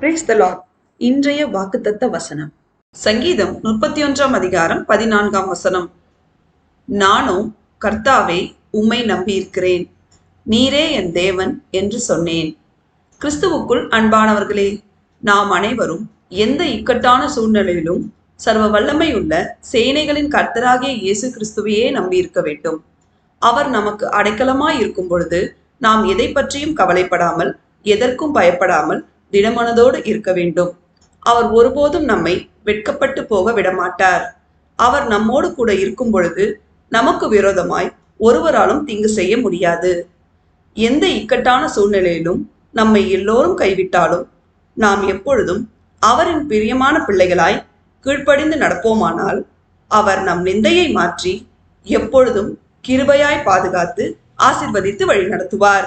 Brace த Lord இன்றைய வாக்குத்தத்த வசனம். சங்கீதம் முப்பத்தி ஒன்றாம் அதிகாரம் பதினான்காம் வசனம். நானும் கர்த்தாவே உம்மை நம்பியிருக்கிறேன். நீரே என் தேவன் என்று சொன்னேன். கிறிஸ்துவுக்குள் அன்பானவர்களே நாம் அனைவரும் எந்த இக்கட்டான சூழ்நிலையிலும் சர்வ வல்லமை உள்ள சேனைகளின் கர்த்தராகிய இயேசு கிறிஸ்துவையே நம்பியிருக்க வேண்டும். அவர் நமக்கு அடைக்கலமாய் இருக்கும் பொழுது நாம் எதை பற்றியும் கவலைப்படாமல் எதற்கும் பயப்படாமல் திடமனதோடு இருக்க வேண்டும். அவர் ஒருபோதும் நம்மை வெட்கப்பட்டு போக விடமாட்டார். அவர் நம்மோடு கூட இருக்கும் பொழுது நமக்கு விரோதமாய் ஒருவராலும் தீங்கு செய்ய முடியாது. எந்த இக்கட்டான சூழ்நிலையிலும் நம்மை எல்லோரும் கைவிட்டாலும் நாம் எப்பொழுதும் அவரின் பிரியமான பிள்ளைகளாய் கீழ்ப்படிந்து நடப்போமானால் அவர் நம் நிந்தையை மாற்றி எப்பொழுதும் கிருபையாய் பாதுகாத்து ஆசிர்வதித்து வழி நடத்துவார்